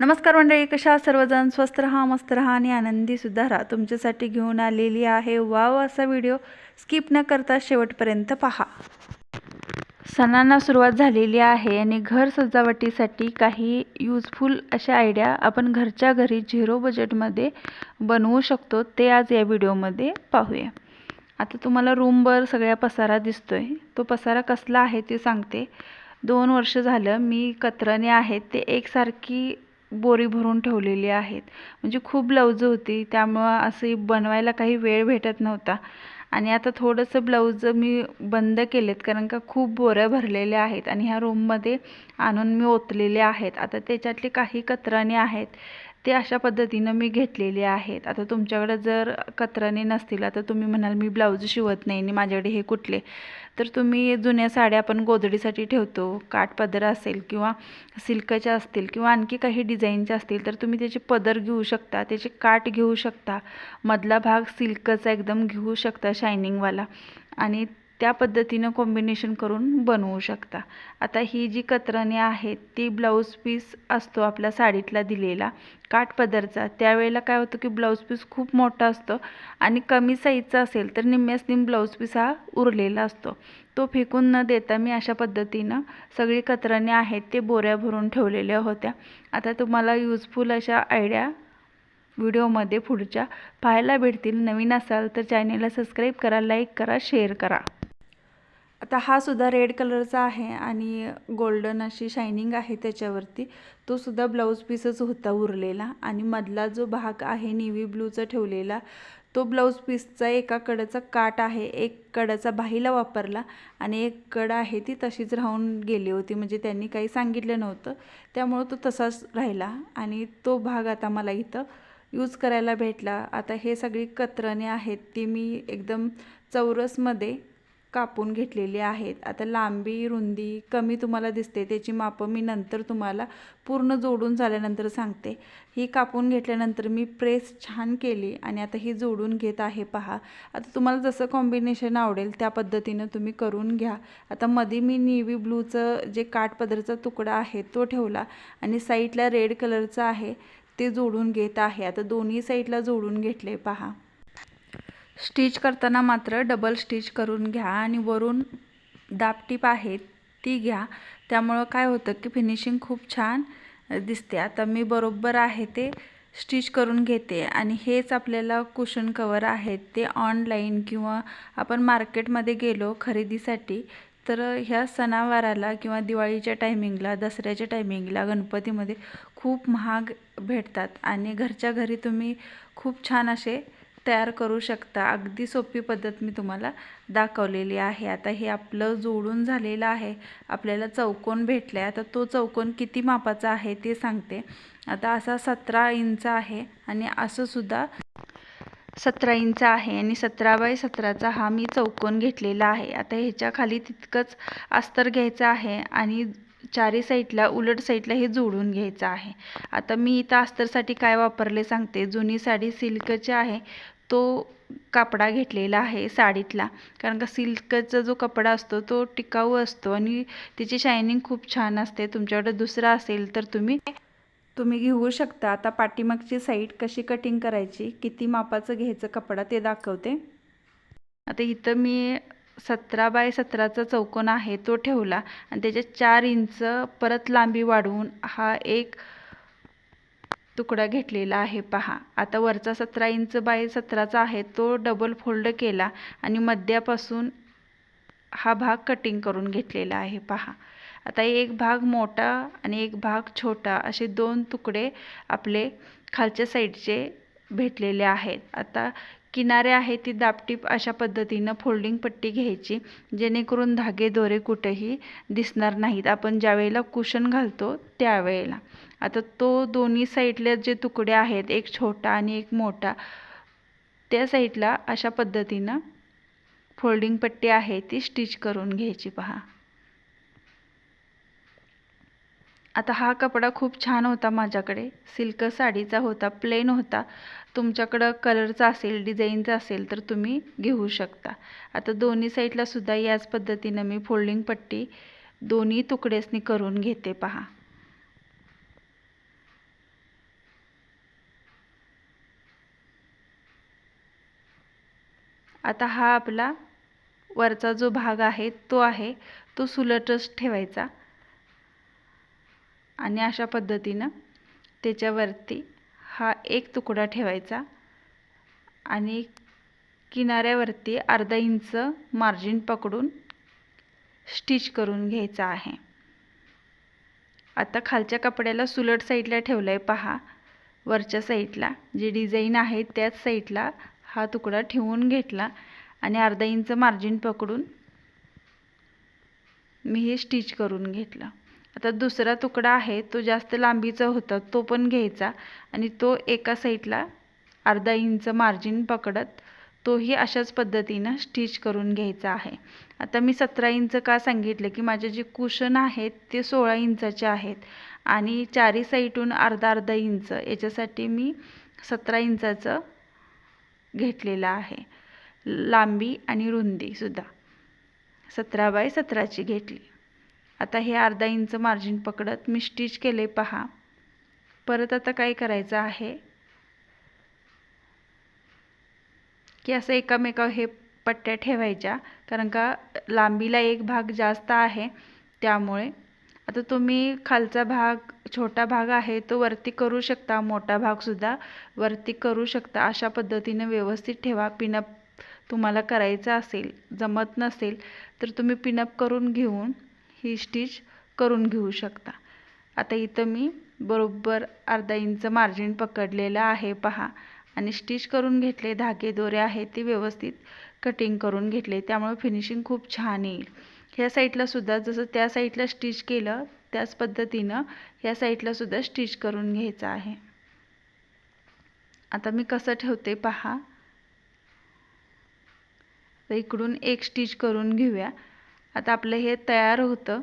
नमस्कार मंडळी कशा सर्वजण? स्वस्त राहा मस्त राहा आणि आनंदीसुद्धा राहा. तुमच्यासाठी घेऊन आलेली आहे वाव असा व्हिडिओ. स्किप न करता शेवटपर्यंत पहा. सणांना सुरुवात झालेली आहे आणि घर सजावटीसाठी काही यूजफुल अशा आयडिया आपण घरच्या घरी झिरो बजेटमध्ये बनवू शकतो ते आज या व्हिडिओमध्ये पाहूया. आता तुम्हाला रूमवर सगळ्या पसारा दिसतोय. तो पसारा कसला आहे ते सांगते. दोन वर्ष झालं मी कतरणे आहेत ते एकसारखी बोरी भरून ठेवलेली आहेत. म्हणजे खूप ब्लाऊज होती. त्यामुळं असे बनवायला काही वेळ भेटत नव्हता. आणि आता थोडंसं ब्लाऊज मी बंद केलेत कारण का खूप बोऱ्या भरलेल्या आहेत. आणि ह्या रूममध्ये आणून मी ओतलेले आहेत. आता त्याच्यातले काही कतराने आहेत. ते अशा पद्धतीनं मी घेतलेले आहेत. आता तुमच्याकडं जर कतरणे नसतील आता तुम्ही म्हणाल मी ब्लाऊज शिवत नाही आणि माझ्याकडे हे कुठले तर तुम्ही जुन्या साड्या आपण गोदडीसाठी ठेवतो काठ पदर असेल किंवा सिल्कच्या असतील किंवा आणखी काही डिझाईनच्या असतील तर तुम्ही त्याचे पदर घेऊ शकता त्याचे काठ घेऊ शकता मधला भाग सिल्कचा एकदम घेऊ शकता शायनिंगवाला आणि त्या पद्धतीनं कॉम्बिनेशन करून बनवू शकता. आता ही जी कतरणे आहेत ती ब्लाऊज पीस असतो आपल्या साडीतला दिलेला काठपदरचा त्यावेळेला काय होतं की ब्लाऊज पीस खूप मोठा असतो आणि कमी साईजचा असेल तर निम्म्यास निम ब्लाऊज पीस हा उरलेला असतो. तो फेकून न देता मी अशा पद्धतीनं सगळी कतरणे आहेत ते बोऱ्या भरून ठेवलेल्या होत्या. आता तुम्हाला यूजफुल अशा आयडिया व्हिडिओमध्ये पुढच्या पाहायला भेटतील. नवीन असाल तर चॅनेलला सबस्क्राईब करा लाईक करा शेअर करा. आता हा सुद्धा रेड कलरचा आहे आणि गोल्डन अशी शायनिंग आहे त्याच्यावरती. तो सुद्धा ब्लाऊज पीसच होता उरलेला आणि मधला जो भाग आहे नेव्ही ब्लूचा ठेवलेला तो ब्लाऊज पीसचा एका कडाचा काट आहे. एक कडाचा बाहीला वापरला आणि एक कड आहे ती तशीच राहून गेली होती. म्हणजे त्यांनी काही सांगितलं नव्हतं. त्यामुळं तो तसाच राहिला आणि तो भाग आता मला इथं यूज करायला भेटला. आता हे सगळी कतरणे आहेत ती मी एकदम चौरसमध्ये कापून घेतलेली आहेत. आता लांबी रुंदी कमी तुम्हाला दिसते. त्याची मापं मी नंतर तुम्हाला पूर्ण जोडून झाल्यानंतर सांगते. ही कापून घेतल्यानंतर मी प्रेस छान केली आणि आता ही जोडून घेत आहे पहा. आता तुम्हाला जसं कॉम्बिनेशन आवडेल त्या पद्धतीनं तुम्ही करून घ्या. आता मध्ये मी नेव्ही ब्लूचं जे काठपदरचा तुकडा आहे तो ठेवला आणि साईडला रेड कलरचा आहे ते जोडून घेत आहे. आता दोन्ही साईडला जोडून घेतले पहा. स्टिच करताना मात्र डबल स्टिच करून घ्या आणि वरून दापटीप आहे ती घ्या. त्यामुळं काय होतं की फिनिशिंग खूप छान दिसते. आता मी बरोबर आहे ते स्टिच करून घेते. आणि हेच आपल्याला कुशन कवर आहेत ते ऑनलाईन किंवा आपण मार्केटमध्ये गेलो खरेदीसाठी तर ह्या सणावाराला किंवा दिवाळीच्या टायमिंगला दसऱ्याच्या टायमिंगला गणपतीमध्ये खूप महाग भेटतात. आणि घरच्या घरी तुम्ही खूप छान असे तयार करू शकता. अगदी सोपी पद्धत मी तुम्हाला दाखवलेली आहे. आता हे आपलं जोडून झालेलं आहे. आपल्याला चौकोन भेटला आहे आता तो चौकोन किती मापाचा आहे ते सांगते. आता असा सतरा इंच आहे आणि असं सुद्धा सतरा इंच आहे आणि सतरा बाय सतराचा हा मी चौकोन घेतलेला आहे. आता ह्याच्या खाली तितकंच अस्तर घ्यायचं आहे आणि चारी साईडला उलट साईडला हे जोडून घ्यायचं आहे. आता मी इथं अस्तरसाठी काय वापरले सांगते. जुनी साडी सिल्कची आहे. तो कापडा घेतलेला आहे साडीतला. कारण का सिल्कचा जो कपडा असतो तो टिकाऊ असतो आणि तिची शायनिंग खूप छान असते. तुमच्याकडे दुसरा असेल तर तुम्ही तुम्ही घेऊ शकता. आता पाठीमागची साईड कशी कटिंग करायची किती मापाचं घ्यायचं कपडा ते दाखवते. आता इथं मी सतरा बाय सतराचा चौकोन आहे तो ठेवला. आणि त्याच्यात चार इंच परत लांबी वाढवून हा एक तुकडा घेतलेला आहे पहा. आता वरचा सतरा इंच बाय सतराचा आहे तो डबल फोल्ड केला आणि मध्यापासून हा भाग कटिंग करून घेतलेला आहे पहा. आता एक भाग मोठा आणि एक भाग छोटा असे दोन तुकडे आपले खालच्या साईडचे भेटलेले आहेत. आता किनारे आहे ती दापटीप अशा पद्धतीनं फोल्डिंग पट्टी घ्यायची जेणेकरून धागे दोरे कुठेही दिसणार नाहीत. आपण ज्यावेळेला कुशन घालतो त्यावेळेला. आता तो दोन्ही साईडला जे तुकडे आहेत एक छोटा आणि एक मोठा त्या साईडला अशा पद्धतीनं फोल्डिंग पट्टी आहे ती स्टिच करून घ्यायची पहा. आता हा कपडा खूप छान होता माझ्याकडे. सिल्क साडीचा होता प्लेन होता. तुमच्याकडं कलरचा असेल डिझाईनचा असेल तर तुम्ही घेऊ शकता. आता दोन्ही साईडला सुद्धा याच पद्धतीनं मी फोल्डिंग पट्टी दोन्ही तुकडेसनी करून घेते पहा. आता हा आपला वरचा जो भाग आहे तो आहे तो सुलटच ठेवायचा. आणि अशा पद्धतीनं त्याच्यावरती हा एक तुकडा ठेवायचा आणि किनाऱ्यावरती अर्धा इंच मार्जिन पकडून स्टिच करून घ्यायचा आहे. आता खालच्या कपड्याला सुलट साईडला ठेवलं आहे पहा. वरच्या साईडला जी डिझाईन आहे त्याच साईडला हा तुकडा ठेवून घेतला आणि अर्धा इंच मार्जिन पकडून मी हे स्टिच करून घेतलं. आता दुसरा तुकडा आहे तो जास्त लांबीचा होता तो पण घ्यायचा. आणि तो एका साईडला अर्धा इंच मार्जिन पकडत तोही अशाच पद्धतीनं स्टिच करून घ्यायचा आहे. आता मी सतरा इंच का सांगितलं की माझे जे कुशन आहेत ते सोळा इंचाचे आहेत. आणि चारी साईडून अर्धा अर्धा इंच याच्यासाठी मी सतरा इंचाचं घेतलेलं आहे. लांबी आणि रुंदीसुद्धा सतरा बाय सतराची घेतली. आता हे अर्धा इंच मार्जिन पकडत मी स्टिच केले पहा. परत आता काय करायचं आहे? की असं एकामेका हे पट्ट्या ठेवायच्या कारण का लांबीला एक भाग जास्त आहे त्यामुळे. आता तुम्ही खालचा भाग छोटा भाग आहे तो वरती करू शकता मोठा भागसुद्धा वरती करू शकता. अशा पद्धतीने व्यवस्थित ठेवा. पिनअप तुम्हाला करायचं असेल जमत नसेल तर तुम्ही पिनअप करून घेऊन ही स्टिच करून घेऊ शकता. आता इथं मी बरोबर अर्धा इंच मार्जिन पकडलेलं आहे पहा. आणि स्टिच करून घेतले धागे दोरे आहेत ते व्यवस्थित कटिंग करून घेतले. त्यामुळे फिनिशिंग खूप छान येईल. ह्या साईडला सुद्धा जसं त्या साईडला स्टिच केलं त्याच पद्धतीनं ह्या साईडला सुद्धा स्टिच करून घ्यायचं आहे. आता मी कसं ठेवते पहा. तर इकडून एक स्टिच करून घेऊया. आता आपलं हे तयार होतं.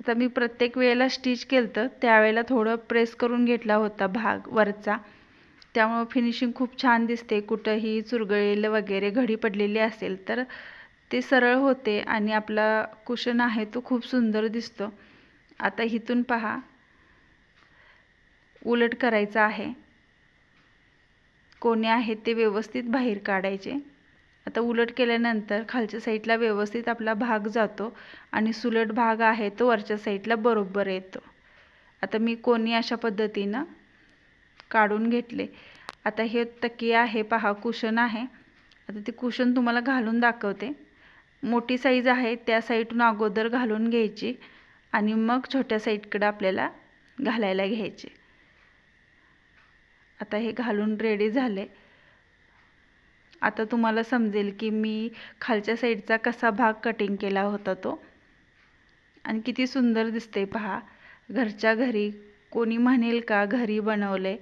आता मी प्रत्येक वेळेला स्टिच केलं तर त्यावेळेला थोडं प्रेस करून घेतला होता भाग वरचा. त्यामुळं फिनिशिंग खूप छान दिसते. कुठंही चुरगळेल वगैरे घडी पडलेली असेल तर ते सरळ होते आणि आपला कुशन आहे तो खूप सुंदर दिसतो. आता इथून पहा. उलट करायचं आहे. कोणी आहेत ते व्यवस्थित बाहेर काढायचे. आता उलट केल्यानंतर खालच्या साईडला व्यवस्थित आपला भाग जातो आणि सुलट भाग आहे तो वरच्या साईडला बरोबर येतो. आता मी कोणी अशा पद्धतीनं काढून घेतले. आता हे तकिया आहे पहा कुशन आहे. आता ते कुशन तुम्हाला घालून दाखवते. मोठी साईज आहे त्या साईडून अगोदर घालून घ्यायची आणि मग छोट्या साईडकडं आपल्याला घालायला घ्यायची. आता हे घालून रेडी झाले. आता तुम्हाला समजेल की मी खालच्या साईडचा कसा भाग कटिंग केला होता तो. आणि किती सुंदर दिसते पहा. घरच्या घरी कोणी म्हणेल का घरी बनवले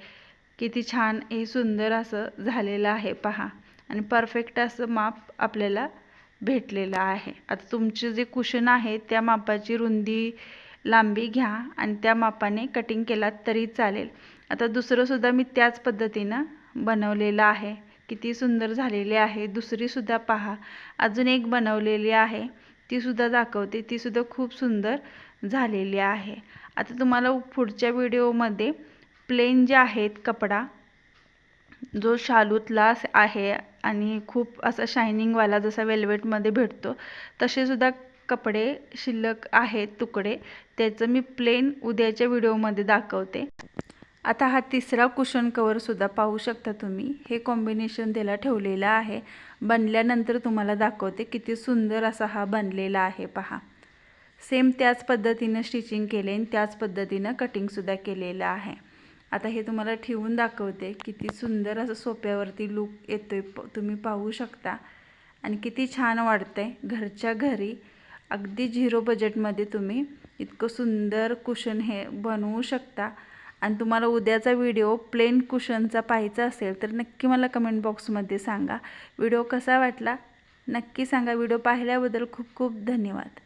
किती छान हे सुंदर असं झालेलं आहे पहा. आणि परफेक्ट असं माप आपल्याला भेटलेलं आहे. आता तुमचे जे कुशन आहे त्या मापाची रुंदी लांबी घ्या आणि त्या मापाने कटिंग केलात तरी चालेल. आता दुसरंसुद्धा मी त्याच पद्धतीनं बनवलेलं आहे. किती सुंदर झालेली आहे. दुसरीसुद्धा पहा. अजून एक बनवलेली आहे. तीसुद्धा दाखवते. तीसुद्धा खूप सुंदर झालेली आहे. आता तुम्हाला पुढच्या व्हिडिओमध्ये प्लेन जे आहेत कपडा जो शालूतला आहे आणि खूप असा शायनिंगवाला जसा वेल्वेटमध्ये भेटतो तसेसुद्धा कपडे शिल्लक आहेत तुकडे. त्याचं मी प्लेन उद्याच्या व्हिडिओमध्ये दाखवते. आता हा तिसरा कुशन कवरसुद्धा पाहू शकता तुम्ही. हे कॉम्बिनेशन त्याला ठेवलेलं आहे. बनल्यानंतर तुम्हाला दाखवते किती सुंदर असा हा बनलेला आहे पहा. सेम त्याच पद्धतीनं स्टिचिंग केले आणि त्याच पद्धतीनं कटिंगसुद्धा केलेलं आहे. आता हे तुम्हाला ठेवून दाखवते किती सुंदर असं सोप्यावरती लूक येतो आहे तुम्ही पाहू शकता. आणि किती छान वाटतंय आहे घरच्या घरी. अगदी झिरो बजेटमध्ये तुम्ही इतकं सुंदर कुशन हे बनवू शकता. आणि तुम्हाला उद्याचा व्हिडिओ प्लेन कुशनचा पाहायचा असेल तर नक्की मला कमेंट बॉक्समध्ये सांगा. व्हिडिओ कसा वाटला? नक्की सांगा. व्हिडिओ पाहिल्याबद्दल खूप खूप धन्यवाद.